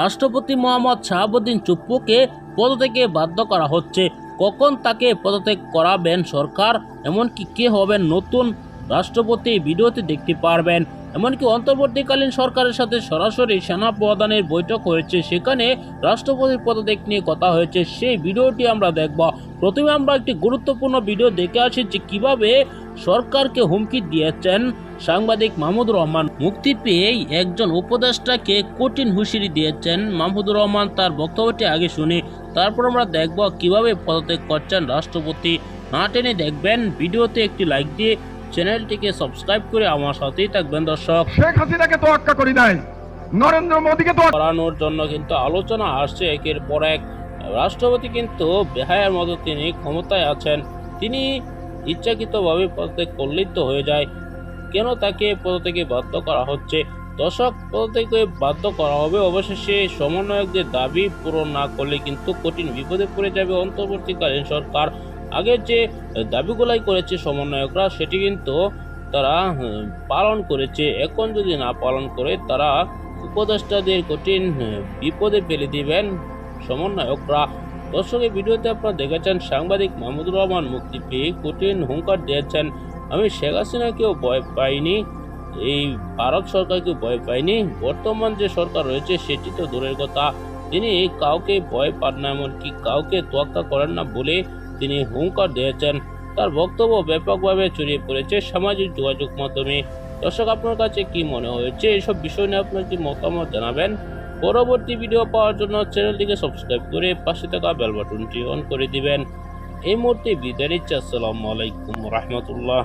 রাষ্ট্রপতি মোহাম্মদ শাহাবুদ্দিন চুপ্পুকে পদত্যাগে বাধ্য করা হচ্ছে। কখন তাকে পদত্যাগ করাবেন সরকার? এমনকি কে হবেন নতুন রাষ্ট্রপতি ভিডিওতে দেখতে পারবেন। এমনকি অন্তর্বর্তীকালীন সরকারের সাথে সরাসরি সেনা প্রধানের বৈঠক হয়েছে। সেখানে রাষ্ট্রপতির পদত্যাগ নিয়ে কথা হয়েছে। সেই ভিডিওটি আমরা দেখব। প্রথমে আমরা একটি গুরুত্বপূর্ণ ভিডিও দেখে আসি যে কীভাবে সরকারকে হুমকি দিয়েছেন সাংবাদিক মাহমুদুর রহমান। মুক্তি পেয়েই একজন উপদেষ্টাকে কঠিন হুঁশিয়ারি দিয়েছেন মাহমুদুর রহমান তার বক্তব্যটি আগে শুনি। তারপর আমরা দেখব কীভাবে পদত্যাগ করছেন রাষ্ট্রপতি। না টেনে দেখবেন, ভিডিওতে একটি লাইক দিয়ে চ্যানেলটিকে সাবস্ক্রাইব করে আমার সাথেই থাকবেন দর্শক। শেখ হাসিনাকে তোয়াক্কা করি নাই। নরেন্দ্র মোদীকে তো করানোর জন্য কিন্তু আলোচনা আসছে একের পর এক। রাষ্ট্রপতি কিন্তু বেহায়ার মতো তিনি ক্ষমতায় আছেন। তিনি ইচ্ছাকৃতভাবে পদত্যাগ করলেই তো হয়ে যায়। কেন তাকে পদত্যাগে বাধ্য করা হচ্ছে? দশক পদত্যাগে বাধ্য করা হবে অবশেষে সমন্বয়কদের দাবি পূরণ না করলে কিন্তু কঠিন বিপদে পড়ে যাবে অন্তর্বর্তীকালীন সরকার। আগে যে দাবিগুলাই করেছে সমন্বয়করা, সেটি কিন্তু তারা পালন করেছে। এখন যদি না পালন করে, তারা উপদেষ্টাদের কঠিন বিপদে ফেলে দিবেন সমন্বয়করা। দর্শকের ভিডিওতে আপনারা দেখেছেন সাংবাদিক মাহমুদুর রহমান মুক্তি পেয়ে কঠিন হুঙ্কার দিয়েছেন। আমি শেখ হাসিনাকেও ভয় পাইনি, এই ভারত সরকারকে ভয় পাইনি। বর্তমান যে সরকার রয়েছে, সেটি তো দূরের কথা। তিনি কাউকে ভয় পান না, এমনকি কাউকে তোয়াক্কা করেন না বলে তিনি হুঙ্কার দিয়েছেন। তার বক্তব্য ব্যাপকভাবে ছড়িয়ে পড়েছে সামাজিক যোগাযোগ মাধ্যমে। দর্শক, আপনার কাছে কি মনে হয়েছে? এইসব বিষয় নিয়ে আপনার কি মতামত জানাবেন? পরবর্তী ভিডিও পাওয়ার জন্য চ্যানেলটিকে সাবস্ক্রাইব করে পাশে থাকা বেল বাটনটি অন করে দিবেন। এই মুহূর্তে বিদায় নিচ্ছে। আসসালামু আলাইকুম রহমতুল্লাহ।